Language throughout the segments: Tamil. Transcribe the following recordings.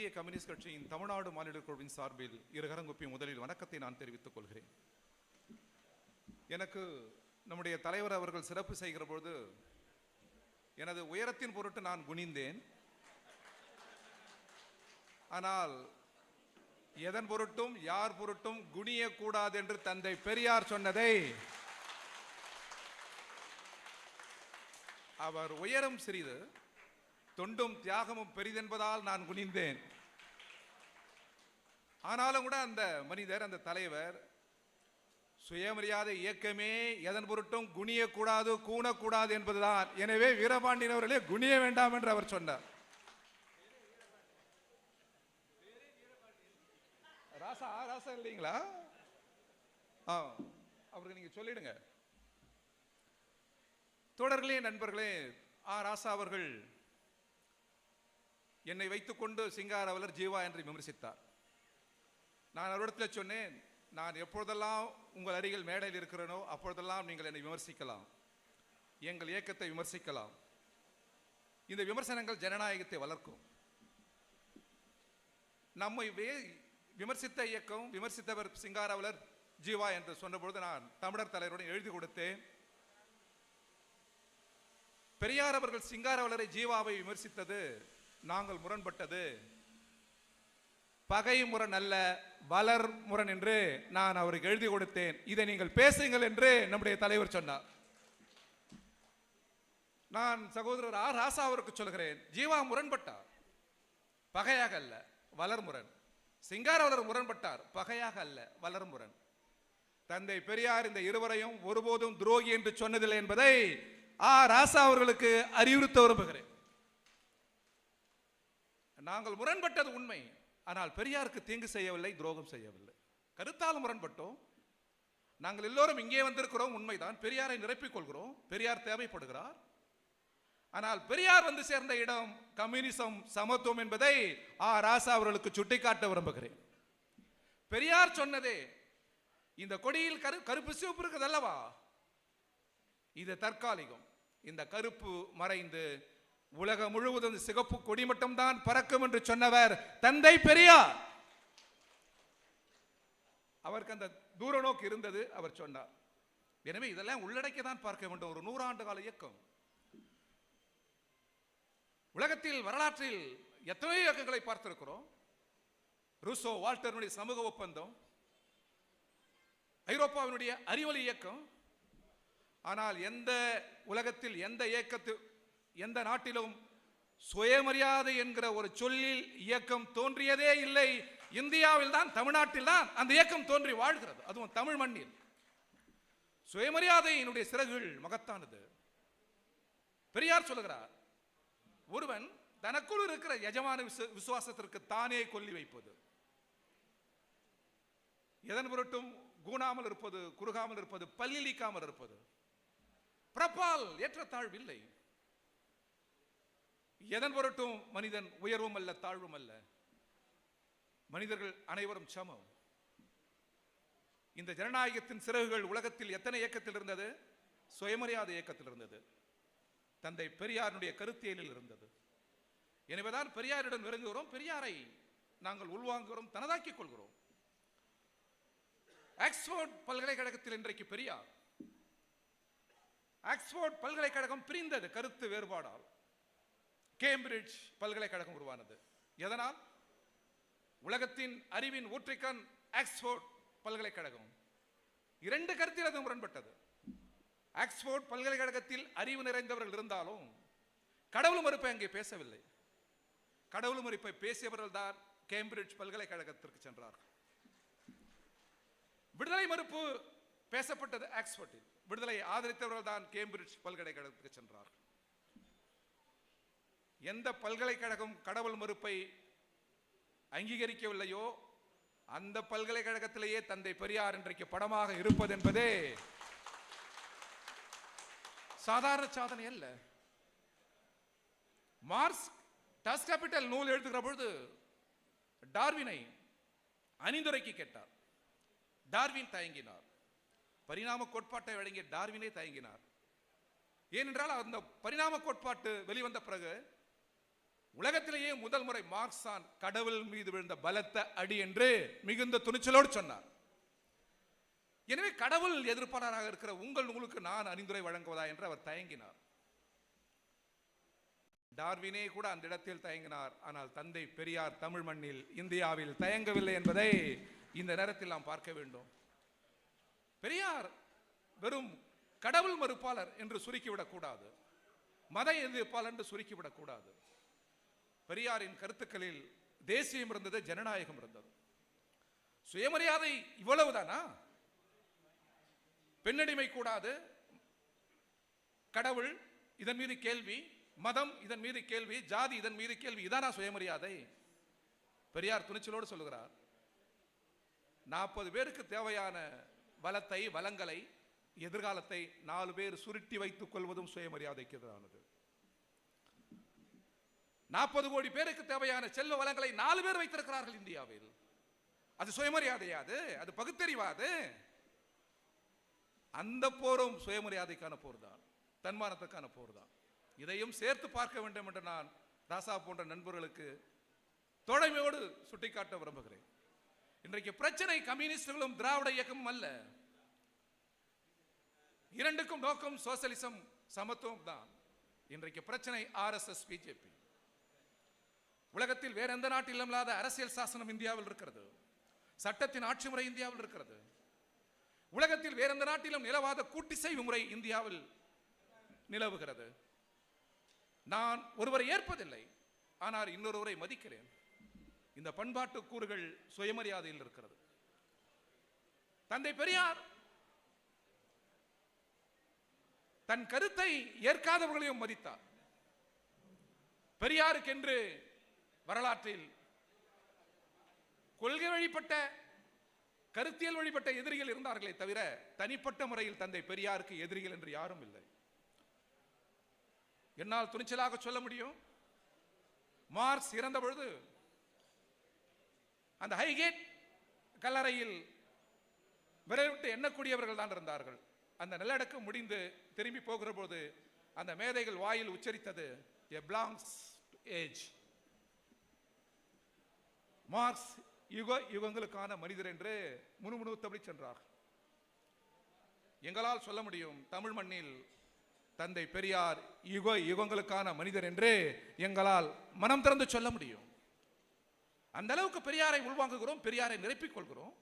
இந்திய கம்யூனிஸ்ட் கட்சியின் தமிழ்நாடு மாநில குழுவின் சார்பில் இருகரங்குப்பி முதலில் வணக்கத்தை நான் தெரிவித்துக் கொள்கிறேன். எனக்கு நம்முடைய தலைவர் அவர்கள் சிறப்பு செய்கிற பொழுது எனது உயரத்தின் பொருட்டு நான் குனிந்தேன். ஆனால் எதன் பொருட்டும் யார் பொருட்டும் குனியக்கூடாது என்று தந்தை பெரியார் சொன்னதை அவர் உயரம் சிறிது தொண்டும் தியாகமும் பெரிதென்பதால் நான் குனிந்தேன். ஆனாலும் கூட அந்த மனிதர் அந்த தலைவர் சுயமரியாதை இயக்கமே எதன் பொருட்டும் குனியக்கூடாது கூணக்கூடாது என்பதுதான். எனவே வீரபாண்டியன் அவர்களே குனிய வேண்டாம் என்று அவர் சொன்னார். ராசா ராசா இல்லைங்களா? ஆ அவருக்கு நீங்க சொல்லிடுங்க. தொடர்களே நண்பர்களே ஆ ராசா அவர்கள் என்னை வைத்துக்கொண்டு சிங்காரவலர் ஜீவா என்று விமர்சித்தார். நான் அவரிடத்தில் சொன்னேன் நான் எப்பொழுதெல்லாம் உங்கள் அருகில் மேடையில் இருக்கிறேனோ அப்பொழுதெல்லாம் நீங்கள் என்னை விமர்சிக்கலாம். எங்கள் இயக்கத்தை விமர்சிக்கலாம். இந்த விமர்சனங்கள் ஜனநாயகத்தை வளர்க்கும். நம்மை வே- விமர்சித்த இயக்கம் விமர்சித்தவர் சிங்காரவலர் ஜீவா என்று சொன்னபொழுது நான் தமிழர் தலைவருடன் எழுதி கொடுத்தேன். பெரியார் அவர்கள் சிங்காரவலரை ஜீவாவை விமர்சித்தது நாங்கள் முரண்பட்டது. பகை முரண் அல்ல வளர் முரண் என்று நான் அவருக்கு எழுதி கொடுத்தேன். இதை நீங்கள் பேசுங்கள் என்று நம்முடைய தலைவர் சொன்னார். நான் சகோதரர் ஆர் ராசா அவருக்கு சொல்கிறேன் ஜீவா முரண்பட்டார். பகையாக அல்ல வளர் முரண். சிங்காரவலர் முரண்பட்டார் பகையாக அல்ல வளர் முரண். தந்தை பெரியார் இந்த இருவரையும் ஒருபோதும் துரோகி என்று சொன்னதில்லை என்பதை ஆ ராசா அவர்களுக்கு அறிவுறுத்த விரும்புகிறேன். நாங்கள் முரண்பட்டது உண்மை. ஆனால் பெரியாருக்கு தீங்கு செய்யவில்லை துரோகம் செய்யவில்லை. கருத்தால் முரண்பட்டோம். நாங்கள் எல்லோரும் இங்கே வந்திருக்கிறோம் உண்மைதான். பெரியாரை நிரப்பிக் கொள்கிறோம். பெரியார் தேவைப்படுகிறார். ஆனால் பெரியார் வந்து சேர்ந்த இடம் கம்யூனிசம் சமத்துவம் என்பதை ஆ. ராசா அவர்களுக்கு சுட்டிக்காட்ட விரும்புகிறேன். பெரியார் சொன்னதே இந்த கொடியில் கரு கருப்பு சிவப்பு இருக்குது அல்லவா இது தற்காலிகம். இந்த கருப்பு மறைந்து உலகம் முழுவதும் சிகப்பு கொடி மட்டும்தான் பறக்கும் என்று சொன்னவர் தந்தை பெரியார். அவருக்கு அந்த தூர நோக்கு இருந்தது அவர் சொன்னார். எனவே இதெல்லாம் உள்ளடக்கி தான் பார்க்க வேண்டும் ஒரு நூறாண்டு கால இயக்கம். உலகத்தில் வரலாற்றில் எத்தனையோ இயக்கங்களை பார்த்திருக்கிறோம். ருசோ வால்டர்னுடைய சமூக ஒப்பந்தம் ஐரோப்பாவினுடைய அறிவொலி இயக்கம். ஆனால் எந்த உலகத்தில் எந்த இயக்கத்தில் எந்த நாட்டிலும் சுயமரியாதை என்கிற ஒரு சொல்லில் இயக்கம் தோன்றியதே இல்லை. இந்தியாவில் தான் தமிழ்நாட்டில் தான் அந்த இயக்கம் தோன்றி வாழ்கிறது. அதுவும் தமிழ் மண்ணில். சுயமரியாதையினுடைய சிறகுகள் மகத்தானது. பெரியார் சொல்லுகிறார் ஒருவன் தனக்குள் இருக்கிற எஜமான விசுவாசத்திற்கு தானே கொல்லி வைப்பது. எதன் பொருட்டும் கூணாமல் இருப்பது குறுகாமல் இருப்பது பல்லிலிக்காமல் இருப்பது. பிரபால் ஏற்றத்தாழ்வில்லை எதன் பொருட்டும் மனிதன் உயர்வும் அல்ல தாழ்வும் அல்ல மனிதர்கள் அனைவரும் சமம். இந்த ஜனநாயகத்தின் சிறகுகள் உலகத்தில் எத்தனை இயக்கத்தில் இருந்தது? சுயமரியாதை இயக்கத்தில் இருந்தது. தந்தை பெரியாருடைய கருத்தியலில் இருந்தது. எனவேதான் பெரியாரிடம் நெருங்குகிறோம் பெரியாரை நாங்கள் உள்வாங்குகிறோம் தனதாக்கிக் கொள்கிறோம். ஆக்ஸ்போர்ட் பல்கலைக்கழகத்தில் இன்றைக்கு பெரியார். ஆக்ஸ்போர்ட் பல்கலைக்கழகம் பிரிந்தது கருத்து வேறுபாடால். கேம்பிரிட்ஜ் பல்கலைக்கழகம் உருவானது. எதனால்? உலகத்தின் அறிவின் ஊற்றிக்கண் ஆக்ஸ்போர்ட் பல்கலைக்கழகம். இரண்டு கருத்தில் அது முரண்பட்டது. ஆக்ஸ்போர்ட் பல்கலைக்கழகத்தில் அறிவு நிறைந்தவர்கள் இருந்தாலும் கடவுள் மறுப்பை அங்கே பேசவில்லை. கடவுள் மறுப்பை பேசியவர்கள் தான் கேம்பிரிட்ஜ் பல்கலைக்கழகத்திற்கு சென்றார்கள். விடுதலை மறுப்பு பேசப்பட்டது ஆக்ஸ்போர்ட்டில். விடுதலை ஆதரித்தவர்கள் தான் கேம்பிரிட்ஜ் பல்கலைக்கழகத்துக்கு சென்றார்கள். எந்த பல்கலைக்கழகம் கடவுள் மறுப்பை அங்கீகரிக்கவில்லையோ அந்த பல்கலைக்கழகத்திலேயே தந்தை பெரியார் இன்றைக்கு படமாக இருப்பது என்பதே சாதாரண சாதனை அல்ல. மார்ஸ் டஸ் கேபிட்டல் நூல் எழுதுகிற பொழுது டார்வினை அணிந்துரைக்கு கேட்டார். டார்வின் தயங்கினார். பரிணாம கோட்பாட்டை வழங்கிய டார்வினே தயங்கினார். ஏனென்றால் அந்த பரிணாம கோட்பாட்டு வெளிவந்த பிறகு உலகத்திலேயே முதல் முறை மார்க்சான் கடவுள் மீது விழுந்த பலத்த அடி என்று மிகுந்த துணிச்சலோடு சொன்னார். எனவே கடவுள் எதிர்ப்பாளராக இருக்கிற உங்கள் உங்களுக்கு நான் அறிந்துரை வழங்குவதா என்று அவர் தயங்கினார். டார்வினே கூட அந்த இடத்தில் தயங்கினார். ஆனால் தந்தை பெரியார் தமிழ் மண்ணில் இந்தியாவில் தயங்கவில்லை என்பதை இந்த நேரத்தில் நாம் பார்க்க வேண்டும். பெரியார் வெறும் கடவுள் மறுப்பாளர் என்று சுருக்கிவிடக்கூடாது. மத எதிர்ப்பாளர் என்று சுருக்கிவிடக்கூடாது. பெரியாரின் கருத்துக்களில் தேசியம் இருந்தது ஜனநாயகம் இருந்தது. சுயமரியாதை இவ்வளவுதானா? பெண்ணடிமை கூடாது கடவுள் இதன் மீது கேள்வி மதம் இதன் மீது கேள்வி ஜாதி இதன் மீது கேள்வி இதானா சுயமரியாதை? பெரியார் துணிச்சலோடு சொல்லுகிறார் நாற்பது பேருக்கு தேவையான வளத்தை வளங்களை எதிர்காலத்தை நாலு பேர் சுருட்டி வைத்துக் கொள்வதும் சுயமரியாதைக்கு எதிரானது. நாற்பது கோடி பேருக்கு தேவையான செல்வ வளங்களை நாலு பேர் வைத்திருக்கிறார்கள் இந்தியாவில். அது சுயமரியாதையாது அது பகுத்தறிவாது. அந்த போரும் சுயமரியாதைக்கான போர் தான் தன்மானத்துக்கான போர் தான் இதையும் சேர்த்து பார்க்க வேண்டும் என்று நான் ராசா போன்ற நண்பர்களுக்கு தோழமையோடு சுட்டிக்காட்ட விரும்புகிறேன். இன்றைக்கு பிரச்சனை கம்யூனிஸ்டுகளும் திராவிட இயக்கமும் அல்ல. இரண்டுக்கும் நோக்கம் சோசலிசம் சமத்துவம் தான் இன்றைக்கு பிரச்சனை ஆர்எஸ்எஸ் பிஜேபி உலகத்தில் வேற எந்த நாட்டிலும் இல்லாத அரசியல் சாசனம் இந்தியாவில் இருக்கிறது. சட்டத்தின் ஆட்சி முறை இந்தியாவில் இருக்கிறது. உலகத்தில் வேற எந்த நாட்டிலும் நிலவாத கூட்டிசைவு முறை இந்தியாவில் நிலவுகிறது. நான் ஒருவரை ஏற்பதில்லை ஆனால் இன்னொருவரை மதிக்கிறேன். இந்த பண்பாட்டு கூறுகள் சுயமரியாதையில் இருக்கிறது. தந்தை பெரியார் தன் கருத்தை ஏற்காதவர்களையும் மதித்தார். பெரியாருக்கென்று வரலாற்றில் கொள்கை வழிபட்ட கருத்தியல் வழிபட்ட எதிரிகள் இருந்தார்களே தவிர தனிப்பட்ட முறையில் தந்தை பெரியாருக்கு எதிரிகள் என்று யாரும் இல்லை. என்னால் துணிச்சலாக சொல்ல முடியும். மார்க்ஸ் இறந்த பொழுது அந்த ஹைகேட் கல்லறையில் விரைவிட்டு எண்ணக்கூடியவர்கள் தான் இருந்தார்கள். அந்த நிலநடுக்கம் முடிந்து திரும்பி போகிற போது அந்த மேதைகள் வாயில் உச்சரித்தது எ பிளாங்ஸ் ஏஜ் மார்க்ஸ் யுக யுகங்களுக்கான மனிதர் என்று முணுமுணுத்தபடி சென்றார் எங்களால் சொல்ல முடியும் தமிழ் மண்ணில் தந்தை பெரியார் யுக யுகங்களுக்கான மனிதர் என்று எங்களால் மனம் திறந்து சொல்ல முடியும். அந்த அளவுக்கு பெரியாரை உள்வாங்குகிறோம் பெரியாரை நிரப்பிக் கொள்கிறோம்.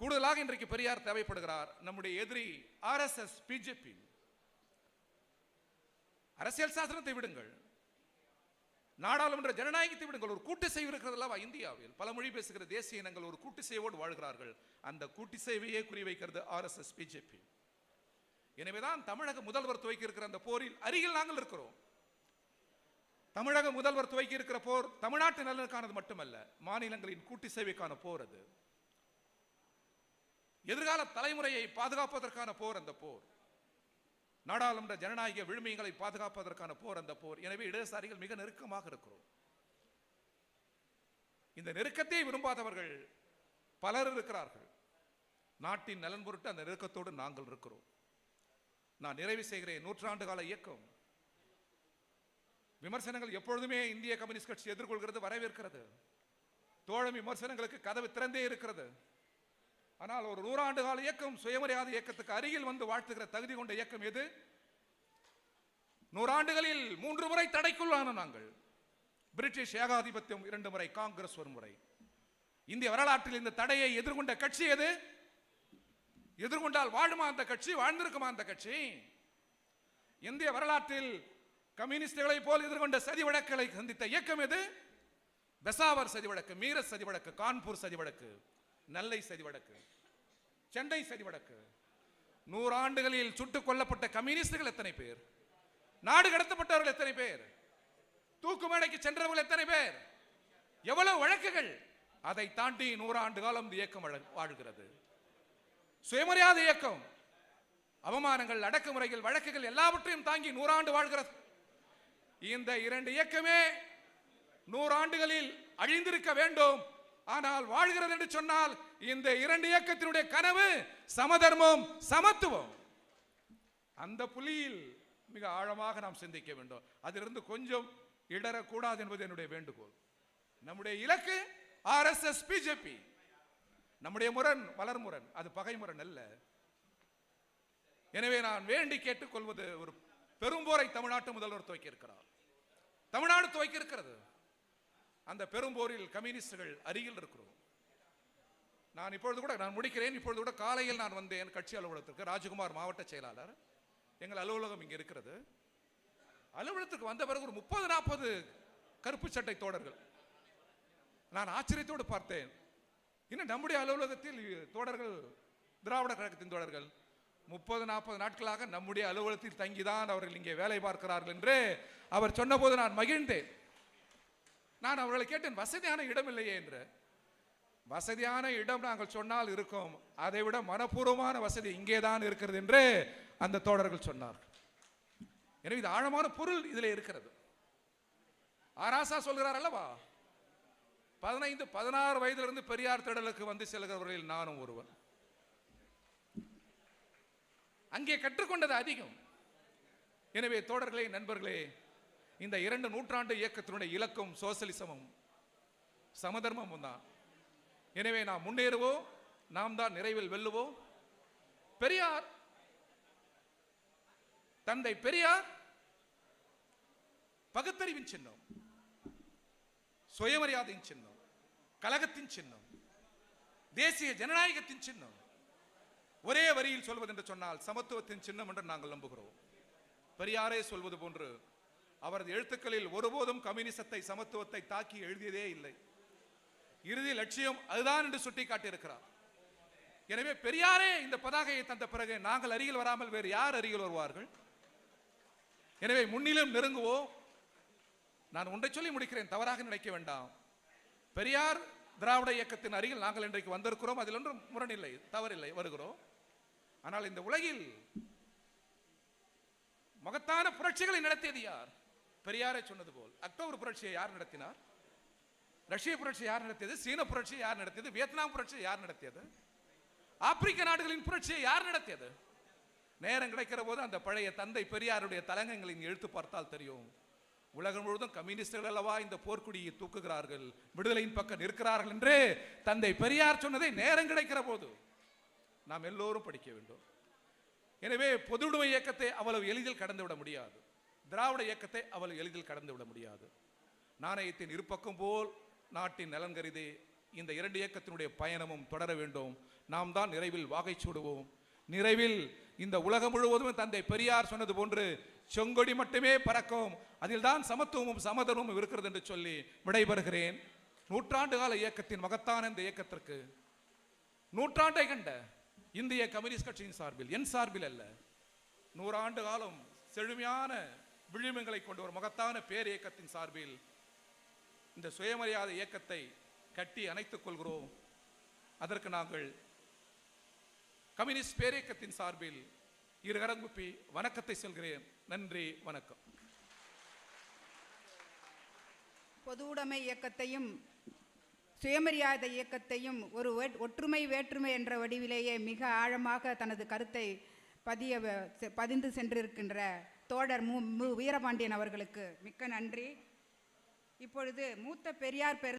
கூடுதலாக இன்றைக்கு பெரியார் தேவைப்படுகிறார் நம்முடைய எதிரி ஆர்எஸ்எஸ் பிஜேபி அரசியல் சாசனத்தை விடுங்கள். நாடாளுமன்ற ஜனநாயகத்தை விடுங்கள். ஒரு கூட்டு செய்வு இருக்கிறது இந்தியாவில்? பல மொழி பேசுகிற தேசிய இனங்கள் ஒரு கூட்டு செய்வோடு வாழ்கிறார்கள். அந்த கூட்டு சேவையே குறிவைக்கிறது ஆர்எஸ்எஸ் பிஜேபி எனவேதான் தமிழக முதல்வர் துவக்கி இருக்கிற அந்த போரில் அருகில் நாங்கள் இருக்கிறோம். தமிழக முதல்வர் துவக்கி இருக்கிற போர் தமிழ்நாட்டு நலனுக்கானது மட்டுமல்ல மாநிலங்களின் கூட்டு சேவைக்கான போர் அது. எதிர்கால தலைமுறையை பாதுகாப்பதற்கான போர் அந்த போர். நாடாளுமன்ற ஜனநாயக விழுமியங்களை பாதுகாப்பதற்கான போர் அந்த போர். எனவே இடதுசாரிகள் மிக நெருக்கமாக இருக்கிறோம். இந்த நெருக்கத்தை விரும்பாதவர்கள் பலர் இருக்கிறார்கள். நாட்டின் நலன் பொருட்டு அந்த நெருக்கத்தோடு நாங்கள் இருக்கிறோம். நான் நிறைவு செய்கிறேன். நூற்றாண்டு கால இயக்கம். விமர்சனங்கள் எப்பொழுதுமே இந்திய கம்யூனிஸ்ட் கட்சி எதிர்கொள்கிறது வரவேற்கிறது. தோழம் விமர்சனங்களுக்கு கதவு திறந்தே இருக்கிறது. ஆனால் ஒரு நூறாண்டு கால இயக்கம் சுயமரியாதை இயக்கத்துக்கு அருகில் வந்து வாழ்த்துகிற தகுதி கொண்ட இயக்கம் எது? நூறாண்டுகளில் மூன்று முறை தடைக்குள்ளான நாங்கள். பிரிட்டிஷ் ஏகாதிபத்தியம் இரண்டு முறை காங்கிரஸ் ஒரு முறை. இந்திய வரலாற்றில் இந்த தடையை எதிர்கொண்ட கட்சி எது? எதிர்கொண்டால் வாழுமா அந்த கட்சி வாழ்ந்திருக்குமா அந்த கட்சி? இந்திய வரலாற்றில் கம்யூனிஸ்டுகளை போல் எதிர்கொண்ட சதி வழக்குகளை சந்தித்த இயக்கம் எது? பெசாவர் சதி வழக்கு மீரஸ் சதி வழக்கு கான்பூர் சதி வழக்கு. நெல்லை சதி வடக்கு சென்னை சதி வடக்கு. நூறாண்டுகளில் சுட்டுக் கொல்லப்பட்ட கம்யூனிஸ்டுகள் எத்தனை பேர்? நாடு கடத்தப்பட்டவர்கள் எத்தனை பேர்? தூக்கு மேடைக்கு சென்றவர்கள் எத்தனை பேர்? எவ்வளவு வழக்குகள்? அதை தாண்டி நூறாண்டு காலம் இந்த இயக்கம் வாழ்கிறது. சுயமரியாதை இயக்கம் அவமானங்கள் அடக்குமுறைகள் வழக்குகள் எல்லாவற்றையும் தாங்கி நூறாண்டு வாழ்கிறது. இந்த இரண்டு இயக்கமே நூறாண்டுகளில் அழிந்திருக்க வேண்டும். ஆனால் வாழ்கிறது என்று சொன்னால் இந்த இரண்டு இயக்கத்தினுடைய கனவு சமதர்மம் சமத்துவம். அந்த புலியில் மிக ஆழமாக நாம் சிந்திக்க வேண்டும். அதிலிருந்து கொஞ்சம் இடரக்கூடாது என்பது என்னுடைய வேண்டுகோள். நம்முடைய இலக்கு ஆர்எஸ்எஸ் பிஜேபி நம்முடைய முரண் வளர்முரண் அது பகைமுரண் அல்ல. எனவே நான் வேண்டி கேட்டுக்கொள்வது ஒரு பெரும்போரை தமிழ்நாட்டு முதல்வர் துவக்கி இருக்கிறார் தமிழ்நாடு துவக்கி இருக்கிறது அந்த பெரும்போரில் கம்யூனிஸ்டுகள் அருகில் இருக்கிறோம். நான் இப்பொழுது கூட நான் முடிக்கிறேன். இப்பொழுது கூட காலையில் நான் வந்தேன் கட்சி அலுவலகத்திற்கு ராஜகுமார் மாவட்ட செயலாளர். எங்கள் அலுவலகம் இங்கே இருக்கிறது. அலுவலகத்துக்கு வந்த பிறகு ஒரு முப்பது நாற்பது கருப்பு சட்டை தோடர்கள் நான் ஆச்சரியத்தோடு பார்த்தேன். இன்னும் நம்முடைய அலுவலகத்தில் தோடர்கள் திராவிட கழகத்தின் தோடர்கள் முப்பது நாற்பது நாட்களாக நம்முடைய அலுவலகத்தில் தங்கிதான் அவர்கள் இங்கே வேலை பார்க்கிறார்கள் என்று அவர் சொன்னபோது நான் மகிழ்ந்தேன். நான் அவர்களை கேட்டேன் வசதியான இடம் இல்லையே என்று. வசதியான இடம் நாங்கள் சொன்னால் இருக்கும். அதை விட மனப்பூர்வமான வசதி இங்கே தான் இருக்கிறது என்று அந்த தோழர்கள் சொன்னார்கள். எனவே இது ஆழமான பொருள் இதில் இருக்கிறது. ஆராசா சொல்கிறார் அல்லவா? பதினைந்து பதினாறு வயதிலிருந்து பெரியார் திடலுக்கு வந்து செல்கிறவர்களில் நானும் ஒருவன். அங்கே கற்றுக்கொண்டது அதிகம். எனவே தோழர்களே நண்பர்களே இந்த இரண்டு நூற்றாண்டு இயக்கத்தினுடைய இலக்கும் சோசலிசமும் சமதர்மமும் தான். எனவே நாம் முன்னேறுவோம் நாம் தான் நிறைவில் வெல்லுவோம். பெரியார் தந்தை பெரியார் பகுத்தறிவின் சின்னம் சுயமரியாதையின் சின்னம் கழகத்தின் சின்னம் தேசிய ஜனநாயகத்தின் சின்னம். ஒரே வரியில் சொல்வது என்று சொன்னால் சமத்துவத்தின் சின்னம் என்று நாங்கள் நம்புகிறோம். பெரியாரே சொல்வது போன்று அவரது எழுத்துக்களில் ஒருபோதும் கம்யூனிசத்தை சமத்துவத்தை தாக்கி எழுதியதே இல்லை. இறுதி லட்சியம் அதுதான் என்று சுட்டி காட்டியிருக்கிறார் எனவே பெரியாரே இந்த பதாகையை தந்த பிறகு நாங்கள் அருகில் வராமல் வேறு யார் அருகில் வருவார்கள்? எனவே முன்னிலும் நெருங்குவோம். நான் ஒன்றை சொல்லி முடிக்கிறேன் தவறாக நினைக்க வேண்டாம். பெரியார் திராவிட இயக்கத்தின் அருகில் நாங்கள் இன்றைக்கு வந்திருக்கிறோம் அதில் ஒன்றும் முரணில்லை தவறில்லை வருகிறோம். ஆனால் இந்த உலகில் மகத்தான புரட்சிகளை நடத்தியது யார்? பெரியாரை சொன்னது போல் அக்டோபர் புரட்சியை யார் நடத்தினார்? ரஷ்ய புரட்சி யார் நடத்தியது? சீன புரட்சி யார் நடத்தியது? வியட்நாம் புரட்சி யார் நடத்தியது? ஆப்பிரிக்க நாடுகளின் புரட்சியை யார் நடத்தியது? நேரம் கிடைக்கிற போது அந்த பழைய தந்தை பெரியாருடைய தலங்கங்களின் எழுத்து பார்த்தால் தெரியும். உலகம் முழுவதும் கம்யூனிஸ்டுகள் அல்லவா இந்த போர்க்குடியை தூக்குகிறார்கள்? விடுதலையின் பக்கம் நிற்கிறார்கள் என்று தந்தை பெரியார் சொன்னதை நேரம் கிடைக்கிற போது நாம் எல்லோரும் படிக்க வேண்டும். எனவே பொதுவுடைமை இயக்கத்தை அவ்வளவு எளிதில் கடந்து விட முடியாது. திராவிட இயக்கத்தை அவள் எளிதில் கடந்து விட முடியாது. நாணயத்தின் இருபக்கம் போல் நாட்டின் நலன் கருதி இந்த இரண்டு இயக்கத்தினுடைய பயணமும் தொடர வேண்டும். நாம் தான் நிறைவில் வாகை சூடுவோம். நிறைவில் இந்த உலகம் முழுவதும் தந்தை பெரியார் சொன்னது போன்று செங்கொடி மட்டுமே பறக்கும். அதில் தான் சமத்துவமும் சமதர்மமும் இருக்கிறது என்று சொல்லி விடைபெறுகிறேன். நூற்றாண்டு கால இயக்கத்தின் மகத்தான இந்த இயக்கத்திற்கு நூற்றாண்டை கண்ட இந்திய கம்யூனிஸ்ட் கட்சியின் சார்பில் என் சார்பில் அல்ல நூறாண்டு காலம் செழுமையான விழுமியங்களை கொண்ட ஒரு மகத்தான பேர் இயக்கத்தின் சார்பில் இந்த சுயமரியாதை இயக்கத்தை கட்டி அணைத்துக் கொள்கிறோம். அதற்கு நாங்கள் கம்யூனிஸ்ட் பேரியக்கத்தின் சார்பில் இரு குப்பி வணக்கத்தை சொல்கிறேன். நன்றி வணக்கம். பொதுவுடைமை இயக்கத்தையும் சுயமரியாதை இயக்கத்தையும் ஒரு வேட்- ஒற்றுமை வேற்றுமை என்ற வடிவிலேயே மிக ஆழமாக தனது கருத்தை பதிய செ- பதிந்து சென்றிருக்கின்ற தோழர் மு மு வீரபாண்டியன் அவர்களுக்கு மிக்க நன்றி. இப்பொழுது மூத்த பெரியார் பெரு